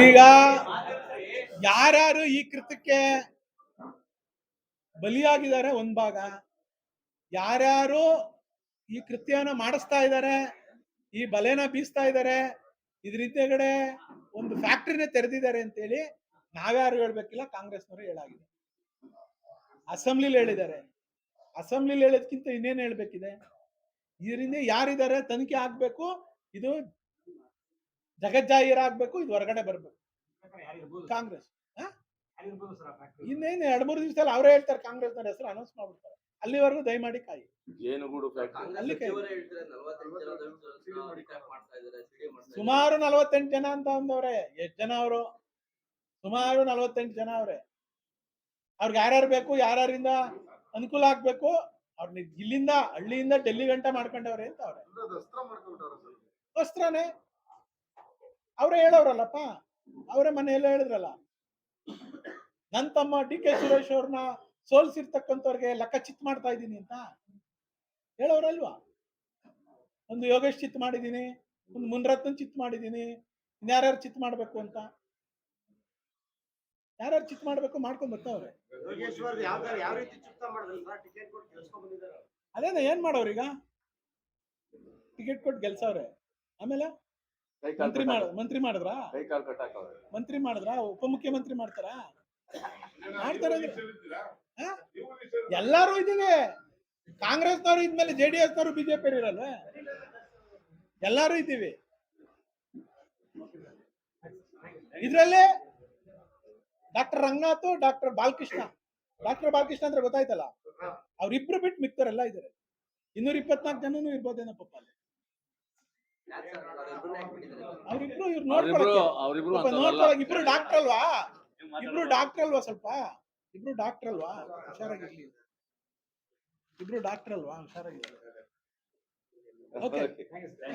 ಈಗ ಯಾರ್ಯಾರು ಈ ಕೃತ್ಯಕ್ಕೆ ಬಲಿಯಾಗಿದ್ದಾರೆ, ಒಂದ್ ಭಾಗ. ಯಾರ್ಯಾರು ಈ ಕೃತ್ಯನ ಮಾಡಿಸ್ತಾ ಇದ್ದಾರೆ, ಈ ಬಲೆನ ಬೀಸ್ತಾ ಇದ್ದಾರೆ, ಇದ್ರ ಹಿಂದೆಗಡೆ ಒಂದು ಫ್ಯಾಕ್ಟ್ರಿನೇ ತೆರೆದಿದ್ದಾರೆ ಅಂತೇಳಿ ನಾವ್ಯಾರು ಹೇಳ್ಬೇಕಿಲ್ಲ, ಕಾಂಗ್ರೆಸ್ನವರು ಹೇಳಾಗಿದೆ. ಅಸೆಂಬ್ಲಿಲಿ ಹೇಳಿದ್ದಾರೆ. ಅಸೆಂಬ್ಲಿಲಿ ಹೇಳೋದ್ಕಿಂತ ಇನ್ನೇನು ಹೇಳ್ಬೇಕಿದೆ? ಇದರಿಂದ ಯಾರಿದ್ದಾರೆ? ತನಿಖೆ ಆಗ್ಬೇಕು. ಇದು ಜಗಜ್ಜಾಹೀರ ಆಗ್ಬೇಕು ಇದು ಹೊರಗಡೆ ಬರಬೇಕು. ಕಾಂಗ್ರೆಸ್? ಇನ್ನೇನು ಎರಡ್ ಮೂರು ದಿವಸದಲ್ಲಿ ಅವರೇ ಹೇಳ್ತಾರೆ ಕಾಂಗ್ರೆಸ್ನವ್ರ ಹೆಸರು ಅನೌನ್ಸ್ ಮಾಡ್ಬಿಡ್ತಾರೆ. ಅಲ್ಲಿವರೆಗೂ ದಯಮಾಡಿ ಕಾಯಿ. ಸುಮಾರು ನಲವತ್ತೆಂಟು ಜನ ಅಂತ ಅಂದವ್ರೆ. ಎಷ್ಟ್ ಜನ ಅವರು? ಸುಮಾರು ನಲವತ್ತೆಂಟು ಜನ ಅವ್ರೆ. ಅವ್ರಿಗೆ ಯಾರ್ಯಾರು ಬೇಕು ಯಾರ್ಯಾರಿಂದ ಅನುಕೂಲ ಆಗ್ಬೇಕು ಅವ್ರನ್ನ ಇಲ್ಲಿಂದ ಹಳ್ಳಿಯಿಂದ ಡೆಲ್ಲಿ ಗಂಟ ಮಾಡ್ಕೊಂಡವ್ರೆ ಅಂತ ಅವ್ರೆ. ವಸ್ತ್ರನೇ ಅವರೇ ಹೇಳೋರಲ್ಲಪ್ಪ? ಅವರೇ ಮನೆಯಲ್ಲ ಹೇಳಿದ್ರಲ್ಲ. ನನ್ ತಮ್ಮ ಡಿ ಕೆ ಸುರೇಶ್ ಅವ್ರನ್ನ ಸೋಲ್ಸಿರ್ತಕ್ಕಂಥವ್ರಿಗೆ ಲೆಕ್ಕ ಚಿತ್ ಮಾಡ್ತಾ ಇದ್ದೀನಿ ಅಂತ. ಹೇಳೋರಲ್ವಾ? ಒಂದು ಯೋಗೇಶ್ ಚಿತ್ ಮಾಡಿದ್ದೀನಿ ಒಂದು ಮುನ್ರತ್ನ ಚಿತ್ ಮಾಡಿದ್ದೀನಿ ಇನ್ಯಾರ್ಯಾರು ಚಿತ್ ಮಾಡ್ಬೇಕು ಅಂತ? ಯಾರ್ಯಾರು ಚಿತ್ ಮಾಡ್ಬೇಕು ಮಾಡ್ಕೊಂಡ್ ಬರ್ತಾವ್ರೆ. ಅದೇನ ಏನ್ ಮಾಡೋರೀಗ? ಟಿಕೆಟ್ ಕೊಟ್ಟು ಗೆಲ್ಸವ್ರೆ. ಆಮೇಲೆ? ಮಂತ್ರಿ ಮಾಡ ಮಂತ್ರಿ ಮಾಡಿದ್ರ? ಮಂತ್ರಿ ಮಾಡಿದ್ರ? ಉಪಮುಖ್ಯಮಂತ್ರಿ ಮಾಡ್ತಾರಾ? ಮಾಡ್ತಾರ? ಎಲ್ಲಾರು ಇದೀವಿ ಕಾಂಗ್ರೆಸ್ನವರು ಇದ್ಮೇಲೆ ಜೆ ಡಿ ಎಸ್ನವರು ಬಿಜೆಪಿ ಇರಲ್ಲ ಎಲ್ಲಾರು ಇದ್ದೀವಿ. ಇದ್ರಲ್ಲಿ doctor Ranganath doctor Balakrishna. Doctor Balakrishna ಅಂದ್ರೆ ಗೊತ್ತಾಯ್ತಲ್ಲ? ಅವ್ರಿಬ್ರು ಬಿಟ್ಟು ಮಿಕ್ತರೆಲ್ಲ ಇದಾರೆ ಇನ್ನೂರ ಇಪ್ಪತ್ನಾಲ್ಕು ಜನನು ಇರ್ಬೋದೇನಪ್ಪ ಅಲ್ಲಿ ಅವ್ರಿಬ್ರು ಇವ್ರು ನೋಡ್ಕೊಳಕ್ ಇಬ್ರು ಡಾಕ್ಟರ್ ಅಲ್ವಾ? ಇಬ್ರು ಡಾಕ್ಟರ್ ಅಲ್ವಾ ಸ್ವಲ್ಪ? ಇಬ್ರು ಡಾಕ್ಟರ್ ಅಲ್ವಾ? ಹುಷಾರಾಗಿರ್ಲಿ. ಇಬ್ರು ಡಾಕ್ಟರ್ ಅಲ್ವಾ? ಹುಷಾರಾಗಿರ್ಲಿ. ಓಕೆ